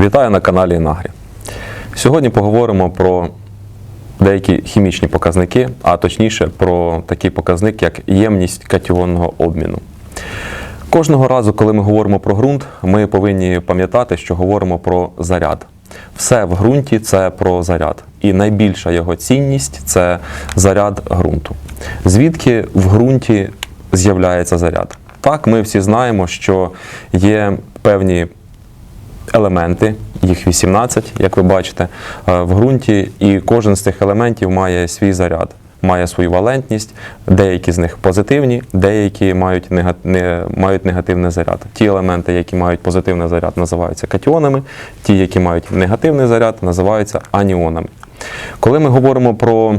Вітаю на каналі Інагрі. Сьогодні поговоримо про деякі хімічні показники, а точніше про такий показник, як ємність катіонного обміну. Кожного разу, коли ми говоримо про ґрунт, ми повинні пам'ятати, що говоримо про заряд. Все в ґрунті це про заряд. І найбільша його цінність це заряд ґрунту. Звідки в ґрунті з'являється заряд? Так, ми всі знаємо, що є певні елементи, їх 18, як ви бачите, е, в ґрунті, і кожен з цих елементів має свій заряд, має свою валентність. Деякі з них позитивні, деякі мають, не, мають негативний заряд. Ті елементи, які мають позитивний заряд, називаються катіонами, ті, які мають негативний заряд, називаються аніонами. Коли ми говоримо про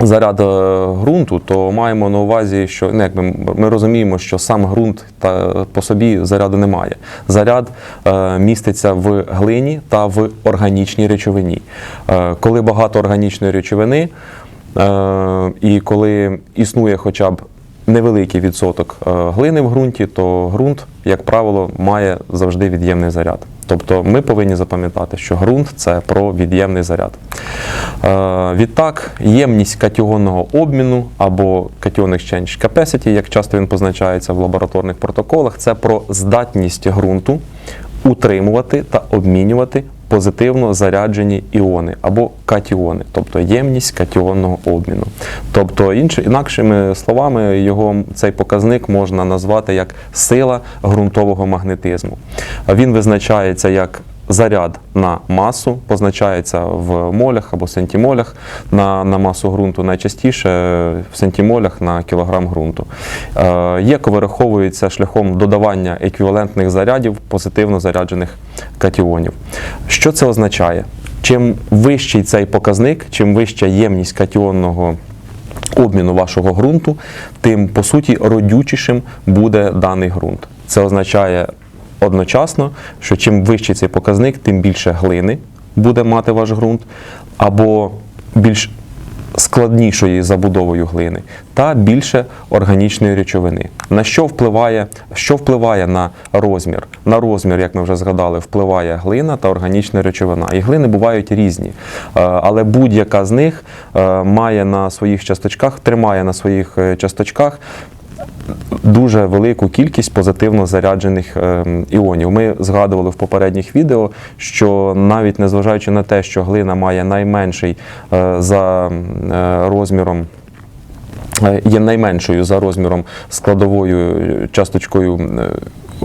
заряд е, ґрунту, то маємо на увазі, що ну, якби ми розуміємо, що сам ґрунт та по собі заряду немає. Заряд е, міститься в глині та в органічній речовині. Е, коли багато органічної речовини, е, і коли існує хоча б невеликий відсоток е, глини в ґрунті, то ґрунт, як правило, має завжди від'ємний заряд. Тобто ми повинні запам'ятати, що ґрунт це про від'ємний заряд. Е, Відтак, ємність катіонного обміну або Cation Exchange Capacity, як часто він позначається в лабораторних протоколах, це про здатність ґрунту утримувати та обмінювати позитивно заряджені іони або катіони, тобто ємність катіонного обміну. Тобто, інш, інакшими словами, його цей показник можна назвати як сила ґрунтового магнетизму. Він визначається як заряд на масу, позначається в молях або сантімолях на, на масу ґрунту, найчастіше в сантімолях на кілограм ґрунту. Е, єко вираховується шляхом додавання еквівалентних зарядів позитивно заряджених катіонів. Що це означає? Чим вищий цей показник, чим вища ємність катіонного обміну вашого ґрунту, тим по суті родючішим буде даний ґрунт. Це означає одночасно, що чим вищий цей показник, тим більше глини буде мати ваш ґрунт, або більш складнішої забудовою глини та більше органічної речовини. На що впливає, що впливає на розмір? На розмір, як ми вже згадали, впливає глина та органічна речовина. І глини бувають різні, Е, але будь-яка з них е, має на своїх часточках, тримає на своїх е, часточках дуже велику кількість позитивно заряджених ем, іонів. Ми згадували в попередніх відео, що навіть незважаючи на те, що глина має найменший е, за е, розміром. е, Є найменшою за розміром складовою часточкою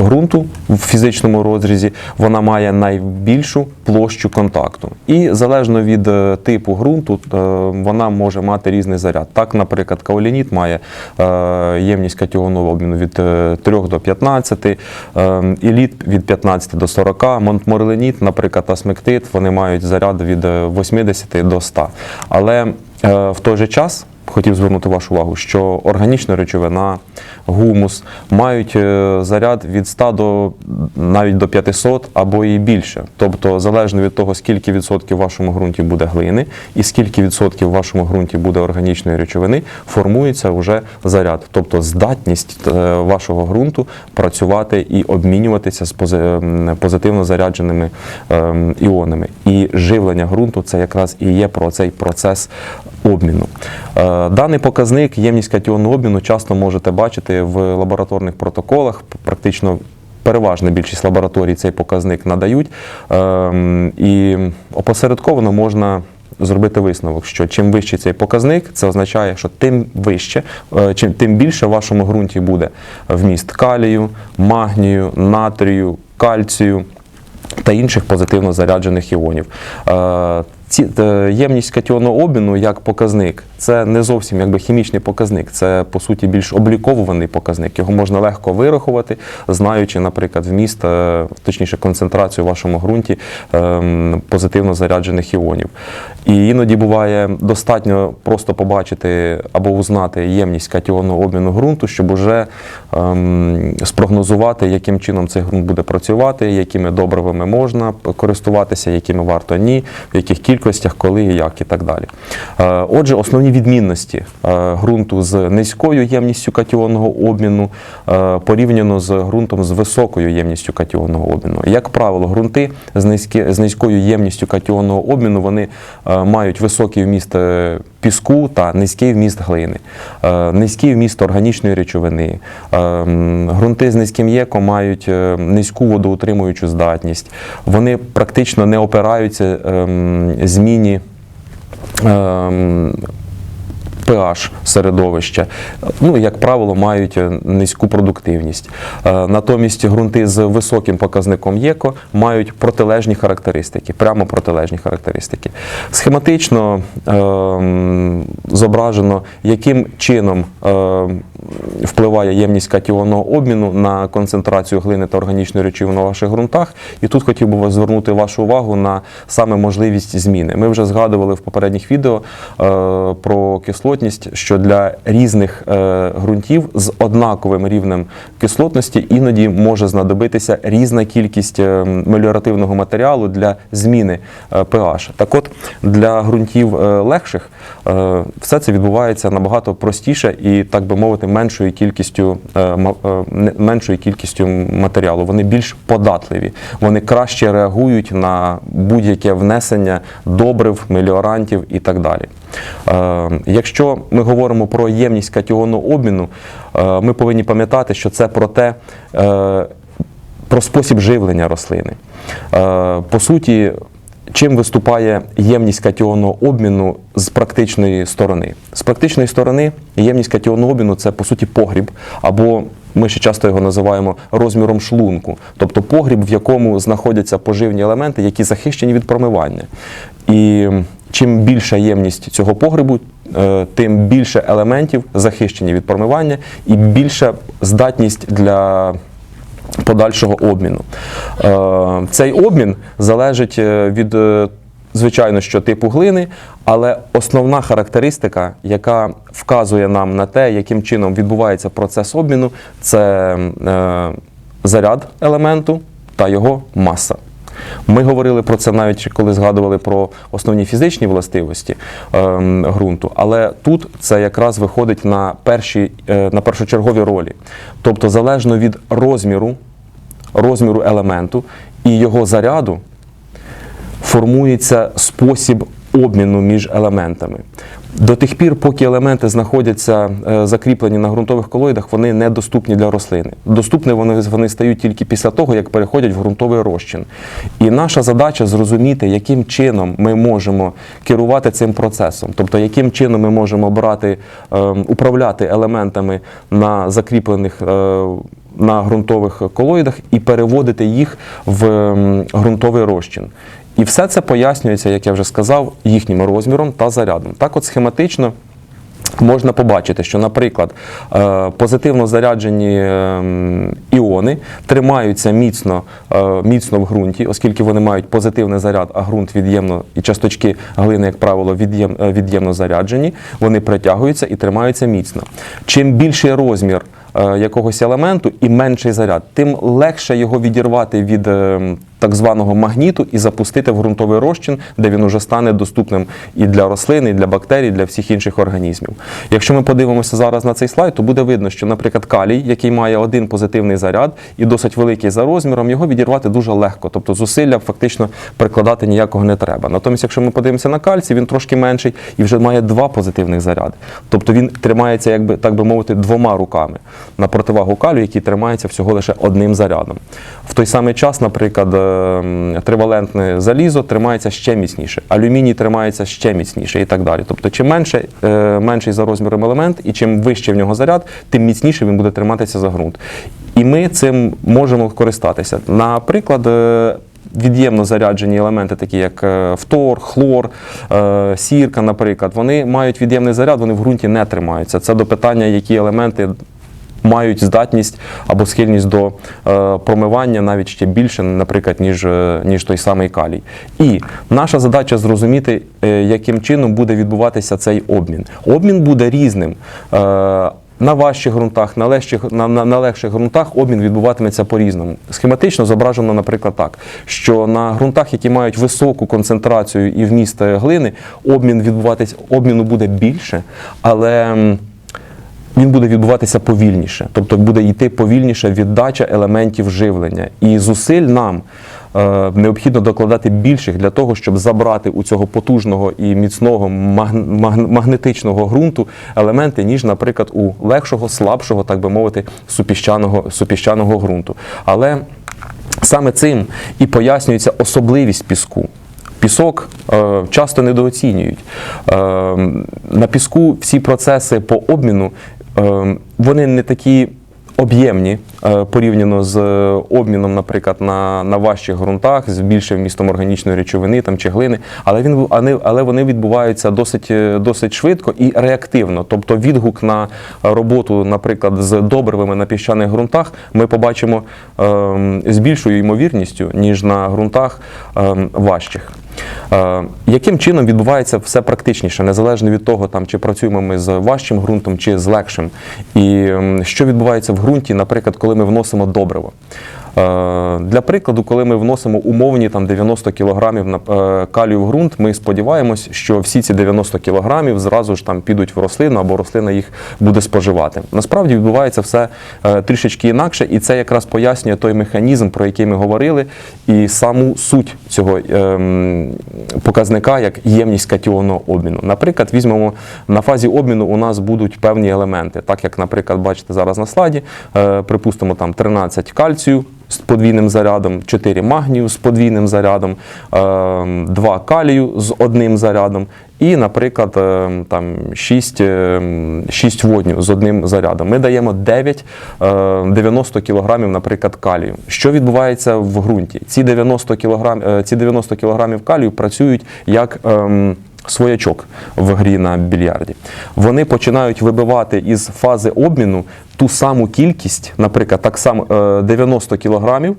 ґрунту в фізичному розрізі, вона має найбільшу площу контакту. І залежно від е, типу ґрунту, е, вона може мати різний заряд. Так, наприклад, каолініт має е, ємність катіонного обміну від е, 3 до 15, е, іліт від 15 до 40, монтморилініт, наприклад, асмектит, вони мають заряд від е, 80 до 100. Але в той же час хотів звернути вашу увагу, що органічна речовина, гумус мають е, заряд від 100 до навіть до 500 або і більше. Тобто, залежно від того, скільки відсотків в вашому ґрунті буде глини і скільки відсотків в вашому ґрунті буде органічної речовини, формується вже заряд, тобто здатність е, вашого ґрунту працювати і обмінюватися з пози- позитивно зарядженими ем, іонами. І живлення ґрунту це якраз і є про цей процес обміну. Е, Даний показник, ємність катіонного обміну, часто можете бачити в лабораторних протоколах. Практично переважна більшість лабораторій цей показник надають. Ем, І опосередковано можна зробити висновок, що чим вищий цей показник, це означає, що тим вище, е, чим тим більше в вашому ґрунті буде вміст калію, магнію, натрію, кальцію та інших позитивно заряджених іонів. Ці, е, ємність катіонного обміну як показник, це не зовсім якби хімічний показник, це по суті більш обліковуваний показник. Його можна легко вирахувати, знаючи, наприклад, вміст, е, точніше концентрацію в вашому ґрунті ем, позитивно заряджених іонів. І іноді буває достатньо просто побачити або узнати ємність катіонного обміну ґрунту, щоб уже ем, спрогнозувати, яким чином цей ґрунт буде працювати, якими добривами можна користуватися, якими варто ні, в яких кількостях кількостях, коли і як і так далі. Е, Отже, основні відмінності е, ґрунту з низькою ємністю катіонного обміну е, порівняно з ґрунтом з високою ємністю катіонного обміну. Як правило, ґрунти з, низькою ємністю катіонного обміну вони мають високий вміст піску та низький вміст глини, е, низький вміст органічної речовини. Грунти Ґрунти з низьким єко мають е, низьку водоутримуючу здатність. Вони практично не опираються зміні. pH середовища, ну як правило, мають е, низьку продуктивність. Е, Натомість ґрунти з високим показником ЄКО мають протилежні характеристики, прямо протилежні характеристики. Схематично ем, зображено, яким чином ем, впливає ємність катіонного обміну на концентрацію глини та органічної речовини у ваших ґрунтах. І тут хотів би звернути вашу увагу на саме можливість зміни. Ми вже згадували в попередніх відео е, про кислотність, що для різних е, ґрунтів з однаковим рівнем кислотності іноді може знадобитися різна кількість е, меліоративного матеріалу для зміни pH. Так от для ґрунтів легших все це відбувається набагато простіше і, так би мовити, меншою кількістю е, е, меншою кількістю матеріалу. Вони більш податливі, вони краще реагують на будь-яке внесення добрив, меліорантів і так далі. Е, Якщо ми говоримо про ємність катіонного обміну, ми повинні пам'ятати, що це про те, про спосіб живлення рослини. По суті, чим виступає ємність катіонного обміну з практичної сторони? З практичної сторони ємність катіонного обміну це по суті погріб, або ми ще часто його називаємо розміром шлунку, тобто погріб, в якому знаходяться поживні елементи, які захищені від промивання. І чим більша ємність цього погребу, е, тим більше елементів захищені від промивання і більша здатність для подальшого обміну. Е, Цей обмін залежить е, від, е, звичайно, що типу глини, але основна характеристика, яка вказує нам на те, яким чином відбувається процес обміну, це заряд елементу та його маса. Ми говорили про це навіть коли згадували про основні фізичні властивості ем, ґрунту, але тут це якраз виходить на перші е, на першочергові ролі. Тобто, залежно від розміру, розміру елементу і його заряду, формується спосіб обміну між елементами. До тих пір, поки елементи знаходяться е, закріплені на ґрунтових колоїдах, вони недоступні для рослини. Доступні вони, вони стають тільки після того, як переходять в ґрунтовий розчин. І наша задача зрозуміти, яким чином ми можемо керувати цим процесом, тобто яким чином ми можемо брати, е, управляти елементами на закріплених. е, на ґрунтових колоїдах і переводити їх в ґрунтовий розчин. І все це пояснюється, як я вже сказав, їхнім розміром та зарядом. Так, от схематично. Можна побачити, що, наприклад, е, позитивно заряджені ем, іони тримаються міцно, е, міцно в ґрунті, оскільки вони мають позитивний заряд, а ґрунт від'ємно і часточки глини, як правило, е, від'ємно заряджені, вони притягуються і тримаються міцно. Чим більший розмір якогось елементу і менший заряд, тим легше його відірвати від е, так званого магніту і запустити в ґрунтовий розчин, де він уже стане доступним і для рослин, і для бактерій, і для всіх інших організмів. Якщо ми подивимося зараз на цей слайд, то буде видно, що, наприклад, калій, який має один позитивний заряд і досить великий за розміром, його відірвати дуже легко, тобто зусилля фактично прикладати ніякого не треба. Натомість, якщо ми подивимося на кальцій, він трошки менший і вже має два позитивних заряди. Тобто він тримається, якби так би мовити, двома руками на противагу калію, який тримається всього лише одним зарядом. В той самий час, наприклад, тривалентне залізо тримається ще міцніше, алюміній тримається ще міцніше і так далі. Тобто, чим менше, е, менший за розміром елемент і чим вище в нього заряд, тим міцніше він буде триматися за ґрунт. І ми цим можемо користатися. Наприклад, е, Від'ємно заряджені елементи, такі як е, фтор, хлор, сірка, наприклад, вони мають від'ємний заряд, вони в ґрунті не тримаються. Це до питання, які елементи мають здатність або схильність до е, промивання навіть ще більше, наприклад, ніж, е, ніж той самий калій. І наша задача зрозуміти, е, яким чином буде відбуватися цей обмін. Обмін буде різним. На важчих ґрунтах, на легших, на, на, на легших ґрунтах обмін відбуватиметься по-різному. Схематично зображено, наприклад, так, що на ґрунтах, які мають високу концентрацію і вміст глини, обмін відбуватись, обміну буде більше, але він буде відбуватися повільніше, тобто буде йти повільніше віддача елементів живлення. І зусиль нам е, необхідно докладати більших для того, щоб забрати у цього потужного і міцного магн- магн- магнетичного ґрунту елементи, ніж, наприклад, у легшого, слабшого, так би мовити, супіщаного, супіщаного ґрунту. Але саме цим і пояснюється особливість піску. Пісок е, часто недооцінюють. Е, на піску всі процеси по обміну вони не такі об'ємні е, порівняно з е, обміном, наприклад, на, на важчих ґрунтах з більшим вмістом органічної речовини там, чи глини, але, він, але, вони відбуваються досить, е, досить швидко і реактивно. Тобто відгук на роботу, наприклад, з добривами на піщаних ґрунтах ми побачимо е, з більшою ймовірністю, ніж на ґрунтах е, важчих. Е, Яким чином відбувається все практичніше, незалежно від того, там, чи працюємо ми з важчим ґрунтом чи з легшим? І що відбувається в ґрунті, наприклад, коли ми вносимо добриво? Е, Для прикладу, коли ми вносимо умовні там, 90 кг е, калію в ґрунт, ми сподіваємось, що всі ці 90 кг зразу ж там підуть в рослину або рослина їх буде споживати. Насправді відбувається все е, трішечки інакше, і це якраз пояснює той механізм, про який ми говорили, і саму суть цього ем, показника як ємність катіонного обміну. Наприклад, візьмемо на фазі обміну у нас будуть певні елементи, так як, наприклад, бачите зараз на слайді, припустимо там 13 кальцію з подвійним зарядом, 4 магнію з подвійним зарядом, 2 калію з одним зарядом, і, наприклад, е, там 6, 6 водню з одним зарядом. Ми даємо 9 е, 90 кг, наприклад, калію. Що відбувається в ґрунті? Ці 90 кг, ці 90 кг калію працюють як ем, своячок в грі на більярді. Вони починають вибивати із фази обміну ту саму кількість, наприклад, так само е, 90 кілограмів,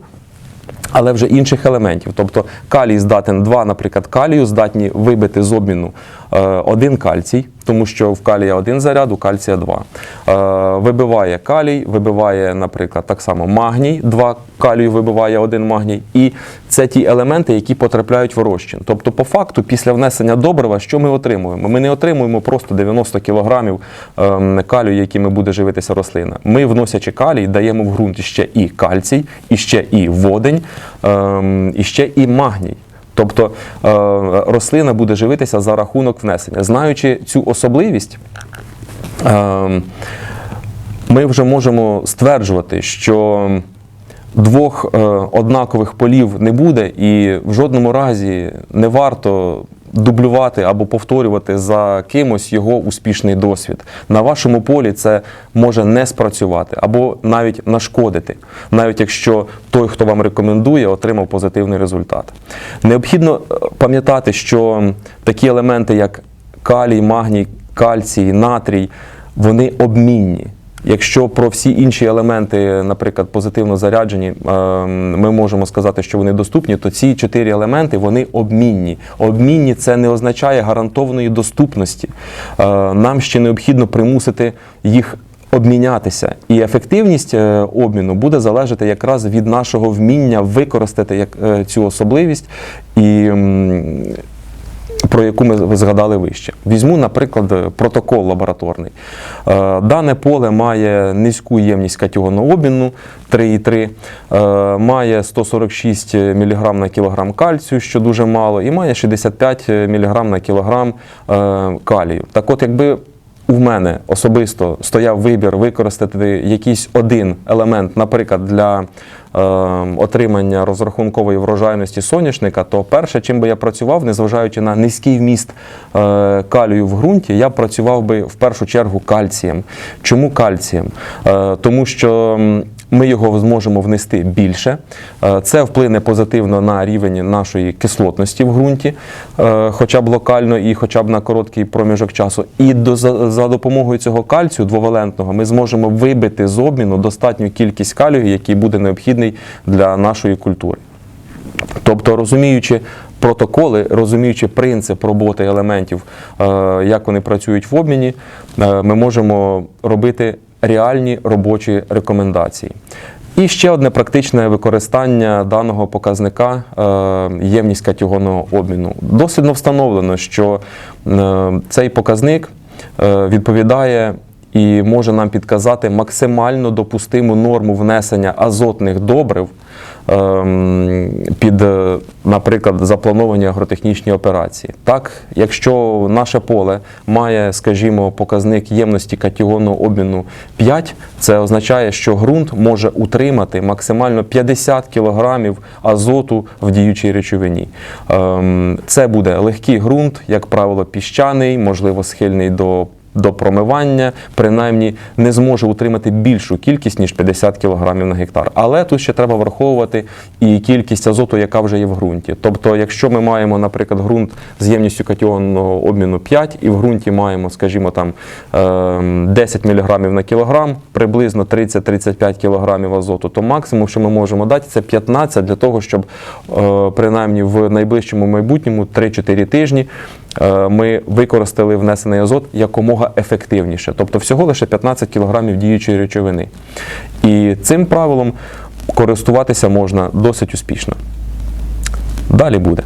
але вже інших елементів. Тобто калій здатен 2, наприклад, калію здатні вибити з обміну е, один кальцій, тому що в калія один заряд, у кальція два. Е, вибиває калій, вибиває, наприклад, так само магній, два калію вибиває один магній. І це ті елементи, які потрапляють в розчин. Тобто, по факту, після внесення добрива, що ми отримуємо? Ми не отримуємо просто 90 кілограмів ем, калію, якими буде живитися рослина. Ми, вносячи калій, даємо в ґрунт ще і кальцій, і ще і водень, ем, і ще і магній. Тобто е, рослина буде живитися за рахунок внесення. Знаючи цю особливість, е, ми вже можемо стверджувати, що двох е, однакових полів не буде, і в жодному разі не варто дублювати або повторювати за кимось його успішний досвід. На вашому полі це може не спрацювати або навіть нашкодити, навіть якщо той, хто вам рекомендує, отримав позитивний результат. Необхідно е, пам'ятати, що такі елементи, як калій, магній, кальцій, натрій, вони обмінні. Якщо про всі інші елементи, наприклад, позитивно заряджені, е, ми можемо сказати, що вони доступні, то ці чотири елементи вони обмінні. Обмінні це не означає гарантованої доступності. Е, Нам ще необхідно примусити їх обмінятися. І ефективність е, обміну буде залежати якраз від нашого вміння використати е, цю особливість і. Про яку ми згадали вище. Візьму, наприклад, протокол лабораторний. Е, Дане поле має низьку ємність катіонного обміну 3,3, е, має 146 мг на кілограм кальцію, що дуже мало, і має 65 мг на кілограм е, калію. Так от, якби у мене особисто стояв вибір використати якийсь один елемент, наприклад, для отримання розрахункової врожайності соняшника, то перше, чим би я працював, незважаючи на низький вміст е, калію в ґрунті, я працював би в першу чергу кальцієм. Чому кальцієм? Е, тому що ми його зможемо внести більше. Е, Це вплине позитивно на рівень нашої кислотності в ґрунті, е, хоча б локально і хоча б на короткий проміжок часу. І за, допомогою цього кальцію двовалентного ми зможемо вибити з обміну достатню кількість калію, який буде необхідний для нашої культури. Тобто, розуміючи протоколи, розуміючи принцип роботи елементів, е, як вони працюють в обміні, ми можемо робити реальні робочі рекомендації. І ще одне практичне використання даного показника е, ємність катіонного обміну. Дослідно встановлено, що е, цей показник е, відповідає і може нам підказати максимально допустиму норму внесення азотних добрив під, е, наприклад, заплановані агротехнічні операції. Так, якщо наше поле має, скажімо, показник ємності катіонного обміну 5, це означає, що ґрунт може утримати максимально 50 кг азоту в діючій речовині. Ем, Це буде легкий ґрунт, як правило, піщаний, можливо, схильний до до промивання, принаймні не зможе утримати більшу кількість, ніж 50 кг на гектар. Але тут ще треба враховувати і кількість азоту, яка вже є в ґрунті. Тобто, якщо ми маємо, наприклад, ґрунт з ємністю катіонного обміну 5, і в ґрунті маємо, скажімо, там ем, 10 мг на кілограм, приблизно 30-35 кг азоту, то максимум, що ми можемо дати, це 15 для того, щоб е, принаймні в найближчому майбутньому 3-4 тижні ми використали внесений азот якомога ефективніше, тобто всього лише 15 кг діючої речовини. І цим правилом користуватися можна досить успішно. Далі буде.